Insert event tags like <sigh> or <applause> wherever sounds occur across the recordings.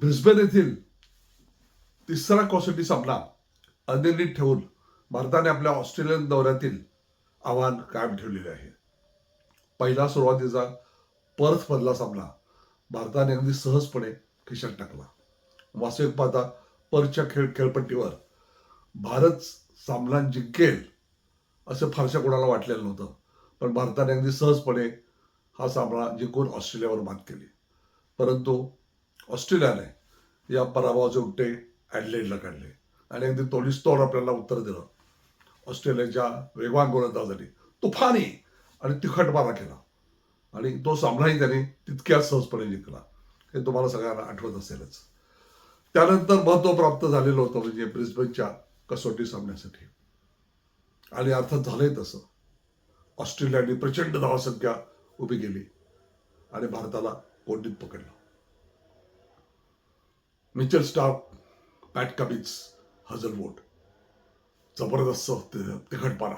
Brisbane येथील तिसरा कसोटी सामना अनिर्णित ठेवून भारताने आपल्या ऑस्ट्रेलियन दौऱ्यातील आव्हान कायम ठेवलेले आहे. पहिला सुरुवातीचा पर्थ मधला सामना भारताने अगदी सहजपणे खिशात टाकला. वास्तविक पाहता परच्या खेळ खेळपट्टीवर भारत सामना जिंकेल असं फारशा कोणाला वाटलेलं नव्हतं. पण भारताने अगदी सहजपणे हा सामना जिंकून ऑस्ट्रेलियावर मात केली. परंतु ऑस्ट्रेलियाने या पराभवाचे उलटे ॲडलेडला काढले. आणि अगदी तोडीस तोड आपल्याला उत्तर दिलं. ऑस्ट्रेलियाच्या वेगवान गोलंदाजांनी. तुफानी! आणि तिखट मारा केला. आणि तो सामनाही त्याने तितक्याच सहजपणे जिंकला. हे तुम्हाला सगळ्यांना आठवत असेलच. त्यानंतर महत्त्व प्राप्त झालेलं होतं म्हणजे ब्रिस्बनच्या कसोटी सामन्यासाठी. आणि अर्थात झालंय तसं. ऑस्ट्रेलियाने प्रचंड धावसंख्या उभी केली. आणि भारताला कोंडीत पकडलं. Mitchell Starc Pat Cummins Hazlewood जबरदस्त तिखटपारा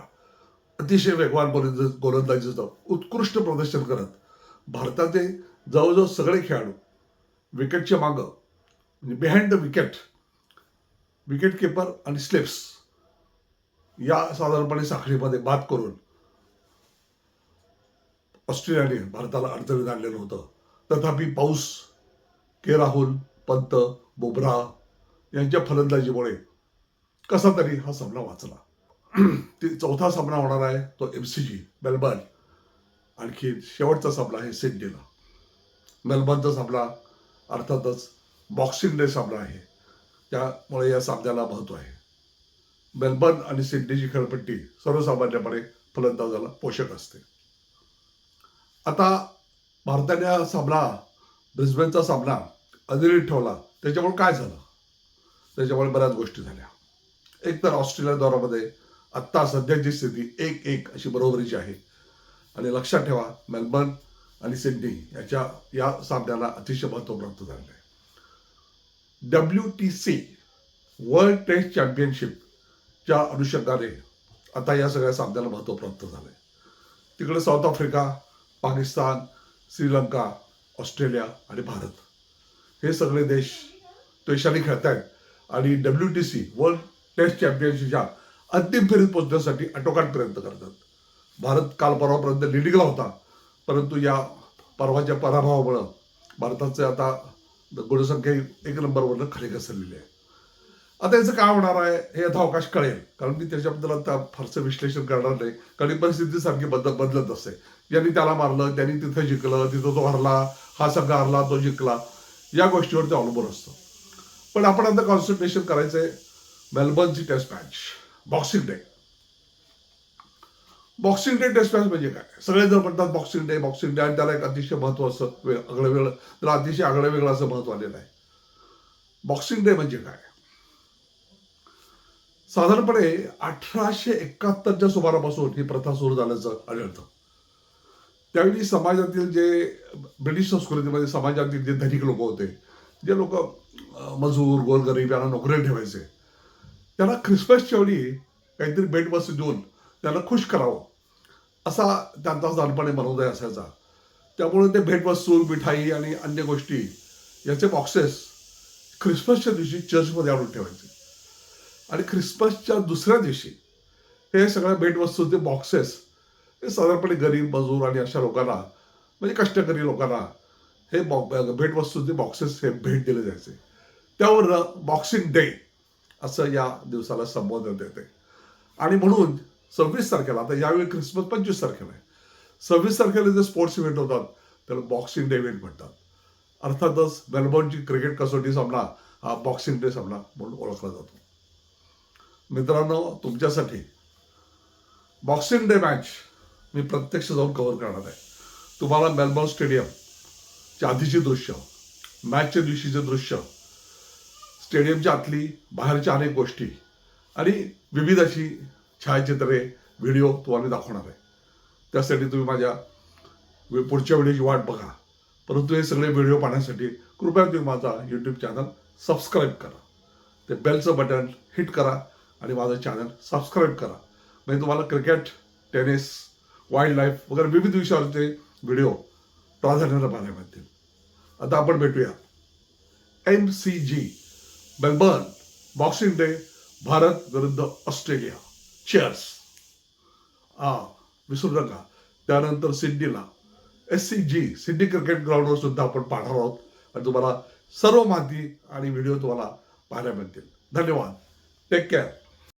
अतिशय वेगवान गोलंदाज गोलंदाजीचं उत्कृष्ट प्रदर्शन करत. भारताचे जवळजवळ सगळे खेळाडू विकेटच्या मागं. म्हणजे behind the wicket wicket keeper आणि स्लेप्स या साधारणपणे साखळीमध्ये बाद करून ऑस्ट्रेलियाने भारताला अडचणीत आणलेलं होतं. तथापि पाऊस के राहुल पंत बुमराह यांच्या फलंदाजीमुळे कसा तरी हा सामना वाचला. <clears throat> ते चौथा सामना होणार आहे तो एम सी जी मेलबर्न. आणखी शेवटचा सामना आहे सिडनीला. मेलबर्नचा सामना अर्थातच बॉक्सिंग डे सामना आहे. त्यामुळे या सामन्याला महत्त्व आहे. मेलबर्न आणि सिडनीची खेळपट्टी सर्वसामान्यपणे फलंदाजाला पोषक असते. आता भारताने हा सामना ब्रिस्बेनचा सामना अनिर्णित ठेवला. त्याच्यामुळे काय झालं? त्याच्यामुळे बऱ्याच गोष्टी झाल्या. एक तर ऑस्ट्रेलिया दौऱ्यामध्ये आत्ता सध्याची स्थिती एक एक अशी बरोबरीची आहे. आणि लक्षात ठेवा मेलबर्न आणि सिडनी याच्या या सामन्याला अतिशय महत्त्व प्राप्त झालेलं आहे. W T C World Test चॅम्पियनशिपच्या अनुषंगाने आता या सगळ्या सामन्याला महत्त्व प्राप्त झालंय. तिकडे South Africa Pakistan Sri Lanka Australia आणि भारत. हे सगळे देश पैशाने खेळत आहेत आणि W T C World Test चॅम्पियनशिपच्या अंतिम फेरीत पोहोचण्यासाठी आटोकाट प्रयत्न करतात. भारत काल परवापर्यंत लिडिंगला होता परंतु या परवाच्या पराभवामुळं भारताचे आता गुणसंख्या एक नंबरवरनं खाली घसरलेली आहे. आता याचं काय होणार आहे हे आता अवकाश कळेल कारण मी त्याच्याबद्दल आता फारसं विश्लेषण करणार नाही. कारण परिस्थिती सारखी बदल बदलत असते. ज्यांनी त्याला मारलं त्यांनी तिथं जिंकलं तिथं तो हरला हा संघ हरला तो जिंकला. या गोष्टीवर ते अवलंबून असतं. पण आपण आता कॉन्सन्ट्रेशन करायचंय मेलबर्नची test match Boxing Day Boxing Day test match म्हणजे काय? सगळे जर म्हणतात बॉक्सिंग डे बॉक्सिंग डे आणि त्याला एक अतिशय महत्त्व असं वे- आगळं वेगळं त्याला अतिशय आगळं वेगळं असं महत्त्व आलेलं आहे. बॉक्सिंग डे म्हणजे काय? साधारणपणे अठराशे एकाहत्तरच्या सुमारापासून ही प्रथा सुरू झाल्याचं आढळतं. त्यावेळी समाजातील जे ब्रिटिश संस्कृतीमध्ये समाजातील जे धनिक लोक होते जे लोक मजूर गोरगरीब यांना नोकरीला ठेवायचे. त्यांना ख्रिसमसच्या वेळी काहीतरी भेटवस्तू देऊन त्यांना खुश करावं. असा त्यांचा लहानपणी मनोदय असायचा. त्यामुळे ते भेटवस्तू मिठाई आणि अन्य गोष्टी याचे बॉक्सेस ख्रिसमसच्या दिवशी चर्चमध्ये आणून ठेवायचे. आणि ख्रिसमसच्या दुसऱ्या दिवशी हे सगळ्या भेटवस्तूचे बॉक्सेस हे साधारणपणे गरीब मजूर आणि अशा लोकांना म्हणजे कष्टकरी लोकांना हे बॉ- भेटवस्तूचे बॉक्सेस हे भेट दिले जायचे. त्यावर बॉक्सिंग डे असं या दिवसाला संबोधन येते आणि म्हणून सव्वीस तारखेला आता यावेळी ख्रिसमस पंचवीस तारखेला आहे. सव्वीस तारखेला जे स्पोर्ट्स इव्हेंट होतात त्याला बॉक्सिंग डे इव्हेंट म्हणतात. अर्थातच मेलबॉर्नची क्रिकेट कसोटी सामना हा बॉक्सिंग डे सामना म्हणून ओळखला जातो. मित्रांनो तुमच्यासाठी बॉक्सिंग डे मॅच मी प्रत्यक्ष जाऊन कव्हर करणार आहे. तुम्हाला मेलबॉर्न स्टेडियम आधीची दृश्य मॅचच्या दिवशीचे दृश्य स्टेडियमच्या आतली बाहेरच्या अनेक गोष्टी आणि विविध अशी छायाचित्रे व्हिडिओ तुम्हाला दाखवणार आहे. त्यासाठी तुम्ही माझ्या पुढच्या व्हिडिओची वाट बघा. परंतु हे सगळे व्हिडिओ पाहण्यासाठी कृपया तुम्ही माझा यूट्यूब चॅनल सबस्क्राईब करा. ते बेलचं बटन हिट करा आणि माझं चॅनल सबस्क्राईब करा. म्हणजे तुम्हाला क्रिकेट टेनिस वाईल्ड लाईफ वगैरे विविध विषयावरचे व्हिडिओ प्राधान्यानं पाहायला मिळतील. आता आपण भेटूया. M C G Melbourne Boxing Day Bharat विरुद्ध ऑस्ट्रेलिया. चेअर्स हा विसरू नका त्यानंतर सिडनीला. S C G Sydney cricket ग्राउंडवर सुद्धा आपण पाहणार आहोत. आणि तुम्हाला सर्व माहिती आणि व्हिडिओ तुम्हाला पाहायला मिळतील. धन्यवाद. Take care